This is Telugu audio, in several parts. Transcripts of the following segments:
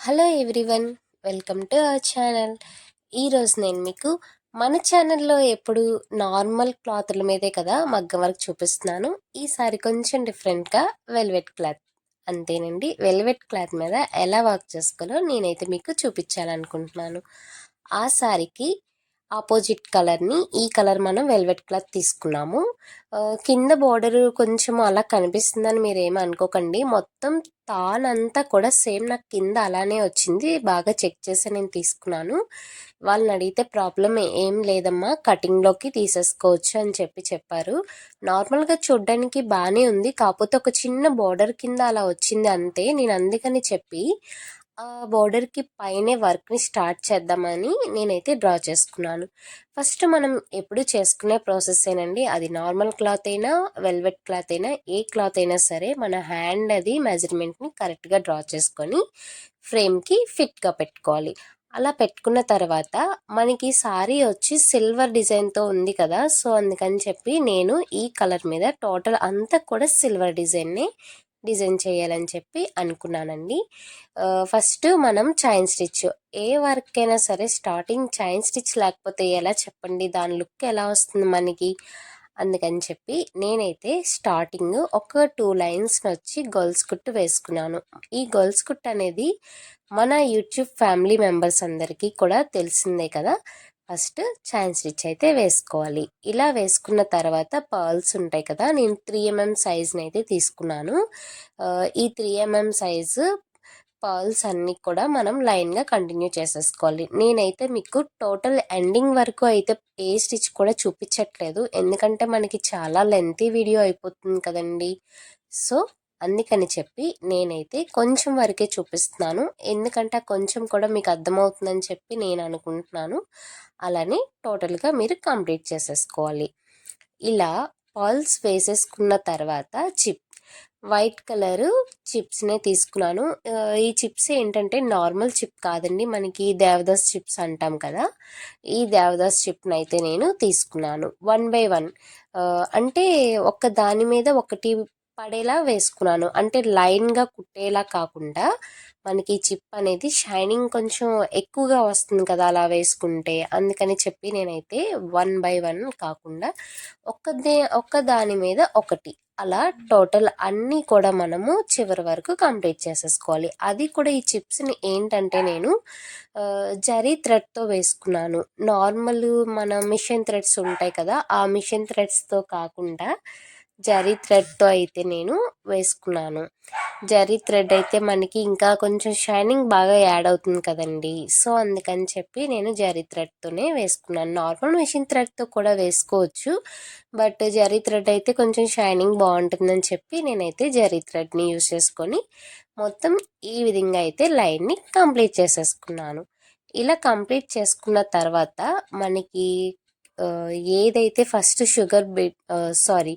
Hello everyone welcome to our channel. ఈరోజు నేను మీకు మన ఛానల్లో ఎప్పుడు నార్మల్ క్లాత్ల మీదే కదా మగ్గం వర్క్ చూపిస్తున్నాను. ఈసారి కొంచెం డిఫరెంట్గా వెల్వెట్ క్లాత్ అంతేనండి. వెల్వెట్ క్లాత్ మీద ఎలా వర్క్ చేసుకోవాలో నేనైతే మీకు చూపించాలనుకుంటున్నాను. ఆ సారీకి ఆపోజిట్ కలర్ని ఈ కలర్ మనం వెల్వెట్ క్లాత్ తీసుకున్నాము. కింద బార్డర్ కొంచెం అలా కనిపిస్తుందని మీరు ఏమి అనుకోకండి. మొత్తం తానంతా కూడా సేమ్ నాకు కింద అలానే వచ్చింది. బాగా చెక్ చేసి నేను తీసుకున్నాను. వాళ్ళని అడిగితే ప్రాబ్లం ఏం లేదమ్మా కటింగ్లోకి తీసేసుకోవచ్చు అని చెప్పి చెప్పారు. నార్మల్గా చూడ్డానికి బాగానే ఉంది. కాకపోతే ఒక చిన్న బార్డర్ కింద అలా వచ్చింది అంతే. నేను అందుకని చెప్పి బోర్డర్‌కి పైనే వర్క్‌ని స్టార్ట్ చేద్దామని నేనైతే డ్రా చేసుకున్నాను. ఫస్ట్ మనం ఎప్పుడు చేసుకునే ప్రాసెస్ ఏనండి అది నార్మల్ క్లాత్ అయినా, వెల్వెట్ క్లాత్ అయినా, ఏ క్లాత్ అయినా సరే మన హ్యాండ్ అది మెజర్‌మెంట్‌ని కరెక్ట్‌గా డ్రా చేసుకొని ఫ్రేమ్‌కి ఫిట్‌గా పెట్టుకోవాలి. అలా పెట్టుకున్న తర్వాత మనకి సారీ వచ్చి సిల్వర్ డిజైన్‌తో ఉంది కదా! సో, అందుకని చెప్పి నేను ఈ కలర్ మీద టోటల్ అంతా కూడా సిల్వర్ డిజైన్‌ని డిజైన్ చేయాలని చెప్పి అనుకున్నానండి. ఫస్ట్ మనం చైన్ స్టిచ్. ఏ వర్క్ అయినా సరే స్టార్టింగ్ చైన్ స్టిచ్ లేకపోతే ఎలా చెప్పండి? దాని లుక్ ఎలా వస్తుంది మనకి? అందుకని చెప్పి నేనైతే స్టార్టింగ్ ఒక టూ లైన్స్ వచ్చి గర్ల్స్ కుట్టు వేసుకున్నాను. ఈ గర్ల్స్ కుట్ అనేది మన యూట్యూబ్ ఫ్యామిలీ మెంబర్స్ అందరికీ కూడా తెలిసిందే కదా. ఫస్ట్ చైన్ స్టిచ్ అయితే వేసుకోవాలి. ఇలా వేసుకున్న తర్వాత పర్ల్స్ ఉంటాయి కదా నేను త్రీ ఎంఎం సైజ్ని అయితే తీసుకున్నాను. ఈ త్రీ ఎంఎం సైజు పర్ల్స్ అన్నీ కూడా మనం లైన్గా కంటిన్యూ చేసేసుకోవాలి. నేనైతే మీకు టోటల్ ఎండింగ్ వరకు అయితే ఏ స్టిచ్ కూడా చూపించట్లేదు. ఎందుకంటే మనకి చాలా లెంతీ వీడియో అయిపోతుంది కదండి. సో అందుకని చెప్పి నేనైతే కొంచెం వరకే చూపిస్తున్నాను. ఎందుకంటే కొంచెం కూడా మీకు అర్థమవుతుందని చెప్పి నేను అనుకుంటున్నాను. అలానే టోటల్గా మీరు కంప్లీట్ చేసేసుకోవాలి. ఇలా పాల్స్ వేసేసుకున్న తర్వాత చిప్ వైట్ కలరు చిప్స్నే తీసుకున్నాను. ఈ చిప్స్ ఏంటంటే నార్మల్ చిప్ కాదండి. మనకి దేవదాస్ చిప్స్ అంటాం కదా. ఈ దేవదాస్ చిప్ని అయితే నేను తీసుకున్నాను. వన్ బై వన్ అంటే ఒక దాని మీద ఒకటి పడేలా వేసుకున్నాను. అంటే లైన్గా కుట్టేలా కాకుండా మనకి చిప్ అనేది షైనింగ్ కొంచెం ఎక్కువగా వస్తుంది కదా అలా వేసుకుంటే. అందుకని చెప్పి నేనైతే వన్ బై వన్ కాకుండా ఒక్కదే ఒక్క దాని మీద ఒకటి. అలా టోటల్ అన్నీ కూడా మనము చివరి వరకు కంప్లీట్ చేసేసుకోవాలి. అది కూడా ఈ చిప్స్ని ఏంటంటే నేను జరీ థ్రెడ్తో వేసుకున్నాను. నార్మల్ మన మిషన్ థ్రెడ్స్ ఉంటాయి కదా ఆ మిషన్ థ్రెడ్స్తో కాకుండా జరీ థ్రెడ్తో అయితే నేను వేసుకున్నాను. జరీ థ్రెడ్ అయితే మనకి ఇంకా కొంచెం షైనింగ్ బాగా యాడ్ అవుతుంది కదండి. సో అందుకని చెప్పి నేను జరీ థ్రెడ్తోనే వేసుకున్నాను. నార్మల్ మిషన్ థ్రెడ్తో కూడా వేసుకోవచ్చు. బట్ జరీ థ్రెడ్ అయితే కొంచెం షైనింగ్ బాగుంటుందని చెప్పి నేనైతే జరీ థ్రెడ్ని యూజ్ చేసుకొని మొత్తం ఈ విధంగా అయితే లైన్ని కంప్లీట్ చేసేసుకున్నాను. ఇలా కంప్లీట్ చేసుకున్న తర్వాత మనకి ఏదైతే first sugar bead sorry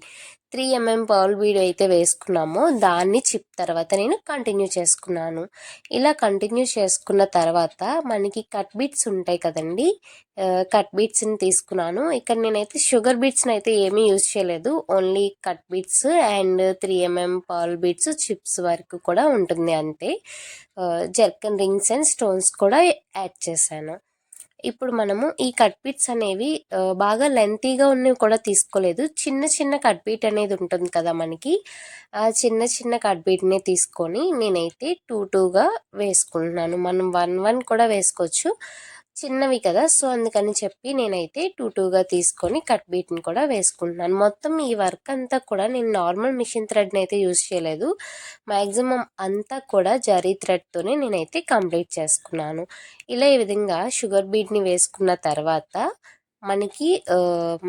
three mm pearl bead అయితే వేసుకున్నామో. దాన్ని చిప్ తర్వాత నేను కంటిన్యూ చేసుకున్నాను. ఇలా కంటిన్యూ చేసుకున్న తర్వాత మనకి కట్ బీట్స్ ఉంటాయి కదండి. కట్ బీట్స్ని తీసుకున్నాను. ఇక్కడ నేనైతే షుగర్ బీట్స్ని అయితే ఏమీ యూజ్ చేయలేదు. Only cut beads and three mm pearl beads chips వరకు కూడా ఉంటుంది అంతే. జర్కన్ రింగ్స్ అండ్ స్టోన్స్ కూడా యాడ్ చేశాను. ఇప్పుడు మనము ఈ కట్బీట్స్ అనేవి బాగా లెంతీగా ఉన్నవి కూడా తీసుకోలేదు. చిన్న చిన్న కట్బీట్ అనేది ఉంటుంది కదా మనకి. ఆ చిన్న చిన్న కట్ తీసుకొని నేనైతే టూ టూగా వేసుకుంటున్నాను. మనం వన్ వన్ కూడా వేసుకోవచ్చు. చిన్నవి కదా సో అందుకని చెప్పి నేనైతే టూ టూగా తీసుకొని కట్ బీట్ని కూడా వేసుకుంటున్నాను. మొత్తం ఈ వర్క్ అంతా కూడా నేను నార్మల్ మిషన్ థ్రెడ్ని అయితే యూజ్ చేయలేదు. మ్యాక్సిమం అంతా కూడా జరీ థ్రెడ్తోనే నేనైతే కంప్లీట్ చేసుకున్నాను. ఇలా ఈ విధంగా షుగర్ బీట్ని వేసుకున్న తర్వాత మనకి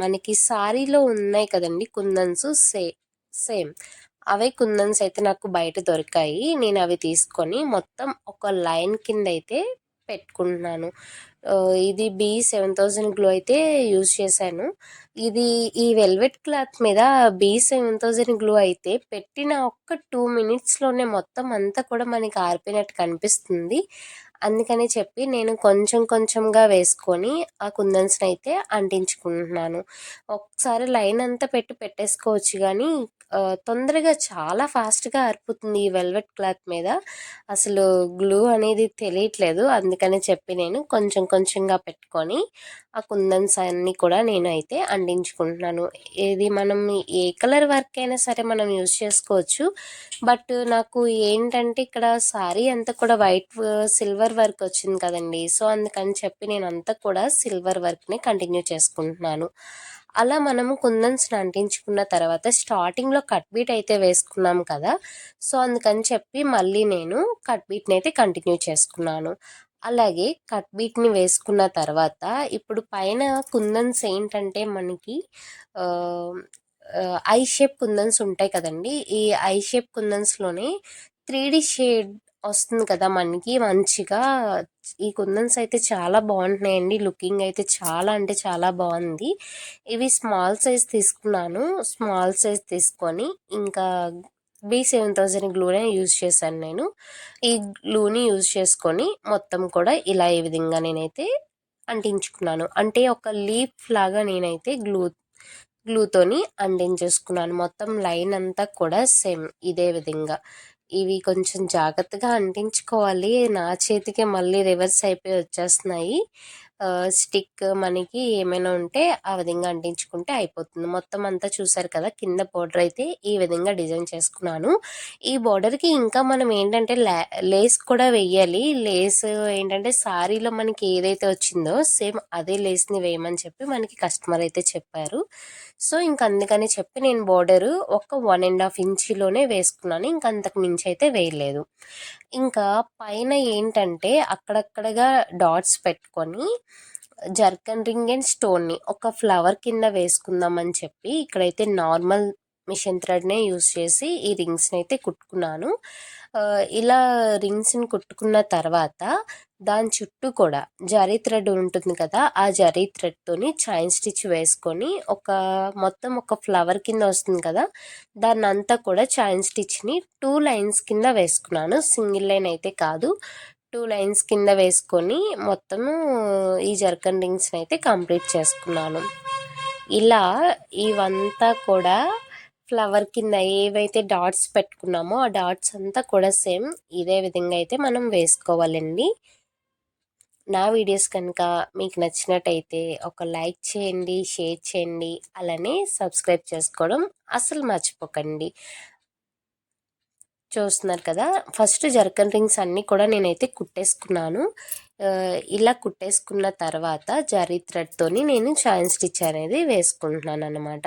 మనకి సారీలో ఉన్నాయి కదండి కుందన్స్ సే సేమ్. అవే కుందన్స్ అయితే నాకు బయట దొరికాయి. నేను అవి తీసుకొని మొత్తం ఒక లైన్ కింద అయితే పెట్టుకుంటున్నాను ఇది బి సెవెన్ థౌజండ్ గ్లో అయితే యూజ్ చేశాను. ఇది ఈ వెల్వెట్ క్లాత్ మీద బి సెవెన్ థౌజండ్ గ్లో అయితే పెట్టిన ఒక్క టూ మినిట్స్‌లోనే మొత్తం అంతా కూడా మనకి ఆరిపోయినట్టు కనిపిస్తుంది. అందుకని చెప్పి నేను కొంచెం కొంచెంగా వేసుకొని ఆ కుందన్స్‌ని అయితే అంటించుకుంటున్నాను. ఒకసారి లైన్ అంతా పెట్టి పెట్టేసుకోవచ్చు కానీ తొందరగా చాలా ఫాస్ట్‌గా ఆరిపోతుంది ఈ వెల్వెట్ క్లాత్ మీద. అసలు గ్లూ అనేది తెలియట్లేదు. అందుకని చెప్పి నేను కొంచెం కొంచెంగా పెట్టుకొని ఆ కుందన్స్ అన్నీ కూడా నేనైతే అంటించుకుంటున్నాను. ఇది మనం ఏ కలర్ వర్క్ అయినా సరే మనం యూజ్ చేసుకోవచ్చు. బట్ నాకు ఏంటంటే ఇక్కడ సారీ అంతా కూడా వైట్ సిల్వర్ వర్క్ వచ్చింది కదండీ! సో, అందుకని చెప్పి నేను అంతా కూడా సిల్వర్ వర్క్‌ని కంటిన్యూ చేసుకుంటున్నాను. అలా మనము కుందన్స్‌ని అంటించుకున్న తర్వాత స్టార్టింగ్‌లో కట్ బీట్ అయితే వేసుకున్నాం కదా! సో, అందుకని చెప్పి మళ్ళీ నేను కట్ బీట్‌ని అయితే కంటిన్యూ చేసుకున్నాను. అలాగే కట్ బీట్‌ని వేసుకున్న తర్వాత ఇప్పుడు పైన కుందన్స్ ఏంటంటే మనకి ఐ షేప్ కుందన్స్ ఉంటాయి కదండి ఈ ఐ షేప్ కుందన్స్‌లోనే త్రీ డి షేడ్ వస్తుంది కదా! మనకి మంచిగా ఈ కుందన్స్ అయితే చాలా బాగుంటున్నాయండి. లుకింగ్ అయితే చాలా అంటే చాలా బాగుంది. ఇవి స్మాల్ సైజ్ తీసుకున్నాను. స్మాల్ సైజ్ తీసుకొని ఇంకా బీ 7000 గ్లూనే యూజ్ చేశాను నేను. ఈ గ్లూని యూజ్ చేసుకొని మొత్తం కూడా ఇలా ఈ విధంగా నేనైతే అంటించుకున్నాను. అంటే ఒక లీఫ్ లాగా నేనైతే గ్లూ గ్లూతోని అంటించేసుకున్నాను. మొత్తం లైన్ అంతా కూడా సేమ్ ఇదే విధంగా. ఇవి కొంచెం జాగ్రత్తగా అంటించుకోవాలి. నా చేతికే మళ్ళీ రివర్స్ అయిపోయి వచ్చేస్తున్నాయి. స్టిక్ మనకి ఏమైనా ఉంటే ఆ విధంగా అంటించుకుంటే అయిపోతుంది. మొత్తం అంతా చూసారు కదా! కింద బోర్డర్ అయితే ఈ విధంగా డిజైన్ చేసుకున్నాను. ఈ బోర్డర్‌కి ఇంకా మనం ఏంటంటే లేస్ కూడా వెయ్యాలి. లేస్ ఏంటంటే సారీలో మనకి ఏదైతే వచ్చిందో సేమ్ అదే లేస్‌ని వేయమని చెప్పి మనకి కస్టమర్ అయితే చెప్పారు. సో, ఇంక అందుకని చెప్పి నేను బోర్డరు ఒక వన్ అండ్ హాఫ్ ఇంచిలోనే వేసుకున్నాను. ఇంక అంతకు మించి అయితే వేయలేదు. ఇంకా పైన ఏంటంటే అక్కడక్కడగా డాట్స్ పెట్టుకొని జర్కన్ రింగ్ అండ్ స్టోన్‌ని ఒక ఫ్లవర్ కింద వేసుకుందామని చెప్పి ఇక్కడైతే నార్మల్ మిషన్ థ్రెడ్‌నే యూస్ చేసి ఈ రింగ్స్‌ని అయితే కుట్టుకున్నాను. ఇలా రింగ్స్‌ని కుట్టుకున్న తర్వాత దాని చుట్టూ కూడా జరీ థ్రెడ్ ఉంటుంది కదా! ఆ జరీ థ్రెడ్‌తోని చైన్ స్టిచ్ వేసుకొని ఒక మొత్తం ఒక ఫ్లవర్ కింద వస్తుంది కదా! దాన్ని అంతా కూడా చైన్ స్టిచ్‌ని టూ లైన్స్ కింద వేసుకున్నాను. సింగిల్ లైన్ అయితే కాదు. టూ లైన్స్ కింద వేసుకొని మొత్తము ఈ జర్కన్ రింగ్స్‌ని అయితే కంప్లీట్ చేసుకున్నాను. ఇలా ఇవంతా కూడా ఫ్లవర్ కింద ఏవైతే డాట్స్ పెట్టుకున్నామో ఆ డాట్స్ అంతా కూడా సేమ్ ఇదే విధంగా అయితే మనం వేసుకోవాలండి. నా వీడియోస్ కనుక మీకు నచ్చినట్టయితే ఒక లైక్ చేయండి, షేర్ చేయండి. అలానే సబ్స్క్రైబ్ చేసుకోవడం అసలు మర్చిపోకండి. చూస్తున్నారు కదా! ఫస్ట్ జర్కన్ రింగ్స్ అన్నీ కూడా నేనైతే కుట్టేసుకున్నాను. ఇలా కుట్టేసుకున్న తర్వాత జరీ థ్రెడ్‌తోని నేను చైన్ స్టిచ్ అనేది వేసుకుంటున్నాను అనమాట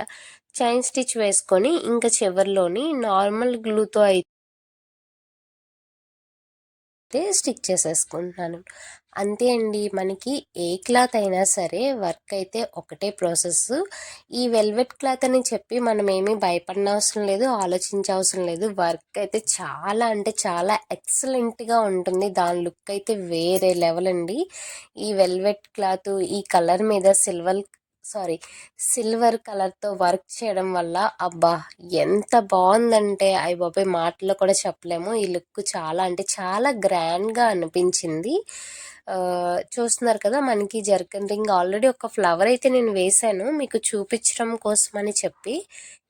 చైన్ స్టిచ్ వేసుకొని ఇంకా చివర్లోని నార్మల్ గ్లూతో అయితే స్టిక్ చేసేసుకుంటున్నాను. అంతే అండి. మనకి ఏ క్లాత్ అయినా సరే వర్క్ అయితే ఒకటే ప్రాసెస్ ఈ వెల్వెట్ క్లాత్ అని చెప్పి మనం మనమేమి భయపడనవసరం లేదు. ఆలోచించవసరం లేదు. వర్క్ అయితే చాలా అంటే చాలా ఎక్సలెంట్‌గా ఉంటుంది. దాని లుక్ అయితే వేరే లెవెల్ అండి. ఈ వెల్వెట్ క్లాత్ ఈ కలర్ మీద సిల్వర్ సారీ సిల్వర్ కలర్‌తో వర్క్ చేయడం వల్ల అబ్బా! ఎంత బాగుందంటే అయ్య బాబాయ్ మాటల్లో కూడా చెప్పలేము. ఈ లుక్ చాలా అంటే చాలా గ్రాండ్‌గా అనిపించింది. చూస్తున్నారు కదా! మనకి జర్కన్ రింగ్ ఆల్రెడీ ఒక ఫ్లవర్ అయితే నేను వేశాను. మీకు చూపించడం కోసమని చెప్పి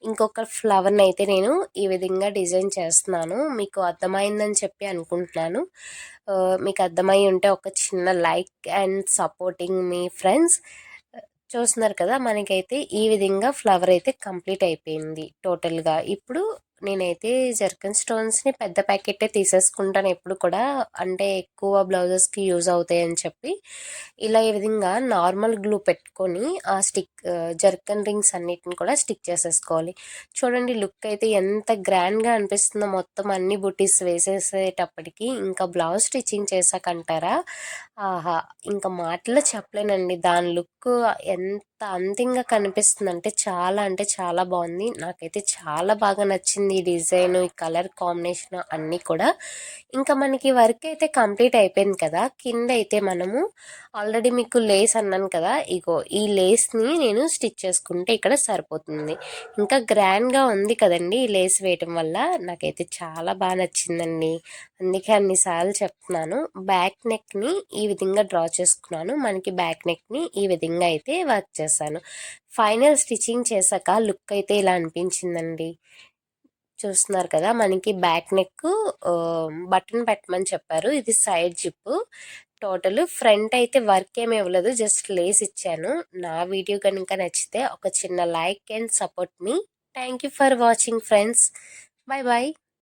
ఇంకొక ఫ్లవర్‌ని అయితే నేను ఈ విధంగా డిజైన్ చేస్తున్నాను. మీకు అర్థమైందని చెప్పి అనుకుంటున్నాను. మీకు అర్థమై ఉంటే ఒక చిన్న లైక్ అండ్ సపోర్టింగ్ మీ ఫ్రెండ్స్. చూస్తున్నారు కదా! మనకైతే ఈ విధంగా ఫ్లవర్ అయితే కంప్లీట్ అయిపోయింది టోటల్‌గా. ఇప్పుడు నేనైతే జర్కన్ స్టోన్స్‌ని పెద్ద ప్యాకెట్టే తీసేసుకుంటాను ఎప్పుడు కూడా. అంటే ఎక్కువ బ్లౌజెస్‌కి యూజ్ అవుతాయని చెప్పి. ఇలా ఈ విధంగా నార్మల్ గ్లూ పెట్టుకొని ఆ స్టిక్ ఆహ్, జర్కన్ రింగ్స్ అన్నిటిని కూడా స్టిక్ చేసేసుకోవాలి. చూడండి లుక్ అయితే ఎంత గ్రాండ్‌గా అనిపిస్తుందో మొత్తం అన్ని బుటీస్ వేసేసేటప్పటికి ఇంకా బ్లౌజ్ స్టిచ్చింగ్ చేశాకంటారా ఆహా! ఇంకా మాటల్లో చెప్పలేనండి. దాని లుక్ ఎంత అందంగా కనిపిస్తుంది అంటే చాలా అంటే చాలా బాగుంది. నాకైతే చాలా బాగా నచ్చింది ఈ డిజైన్ ఈ కలర్ కాంబినేషన్ అన్నీ కూడా. ఇంకా మనకి వర్క్ అయితే కంప్లీట్ అయిపోయింది కదా. కింద అయితే మనము ఆల్రెడీ మీకు లేస్ అన్నాను కదా. ఇగో ఈ లేస్ని నేను స్టిచ్ చేసుకుంటే ఇక్కడ సరిపోతుంది. ఇంకా గ్రాండ్గా ఉంది కదండి ఈ లేస్ వేయటం వల్ల. నాకైతే చాలా బాగా నచ్చిందండి. అందుకే అన్నిసార్లు చెప్తున్నాను. బ్యాక్ నెక్ని ఈ విధంగా డ్రా చేసుకున్నాను. మనకి బ్యాక్ నెక్ని ఈ విధంగా అయితే వర్క్ చేశాను. ఫైనల్ స్టిచ్చింగ్ చేశాక లుక్ అయితే ఇలా అనిపించిందండి. చూస్తున్నారు కదా మనకి బ్యాక్ నెక్ బటన్ పెట్టమని చెప్పారు. ఇది సైడ్ జిప్పు. టోటల్ ఫ్రంట్ అయితే వర్క్ ఏమి ఇవ్వలేదు. జస్ట్ లేస్ ఇచ్చాను. నా వీడియో కనుక నచ్చితే ఒక చిన్న like and support me. Thank you for watching friends. Bye bye